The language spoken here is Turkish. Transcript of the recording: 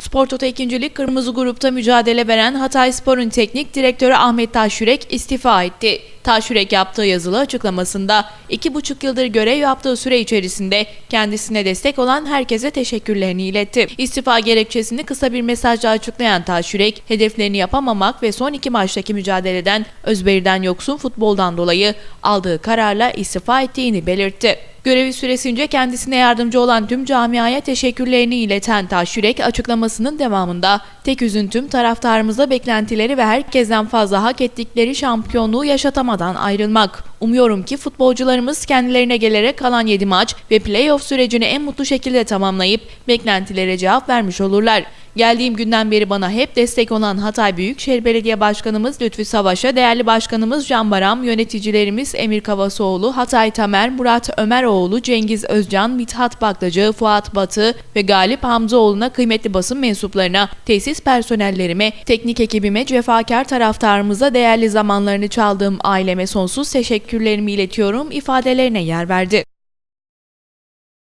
Spor Toto 2. Lig Kırmızı Grup'ta mücadele veren Hatay Spor'un teknik direktörü Ahmet Taşürek istifa etti. Taşürek yaptığı yazılı açıklamasında iki buçuk yıldır görev yaptığı süre içerisinde kendisine destek olan herkese teşekkürlerini iletti. İstifa gerekçesini kısa bir mesajla açıklayan Taşürek, hedeflerini yapamamak ve son iki maçtaki mücadeleden özveriden yoksun futboldan dolayı aldığı kararla istifa ettiğini belirtti. Görevi süresince kendisine yardımcı olan tüm camiaya teşekkürlerini ileten Taşürek açıklamasının devamında tek üzüntüm taraftarımıza beklentileri ve herkesten fazla hak ettikleri şampiyonluğu yaşatamadan ayrılmak. Umuyorum ki futbolcularımız kendilerine gelerek kalan 7 maç ve playoff sürecini en mutlu şekilde tamamlayıp beklentilere cevap vermiş olurlar. Geldiğim günden beri bana hep destek olan Hatay Büyükşehir Belediye Başkanımız Lütfü Savaş'a, değerli başkanımız Can Baram, yöneticilerimiz Emir Kavasoğlu, Hatay Tamer, Murat Ömeroğlu, Cengiz Özcan, Mithat Baklacı, Fuat Batı ve Galip Hamzaoğlu'na kıymetli basın mensuplarına, tesis personellerime, teknik ekibime, cefakar taraftarımıza değerli zamanlarını çaldığım aileme sonsuz teşekkürlerimi iletiyorum ifadelerine yer verdi.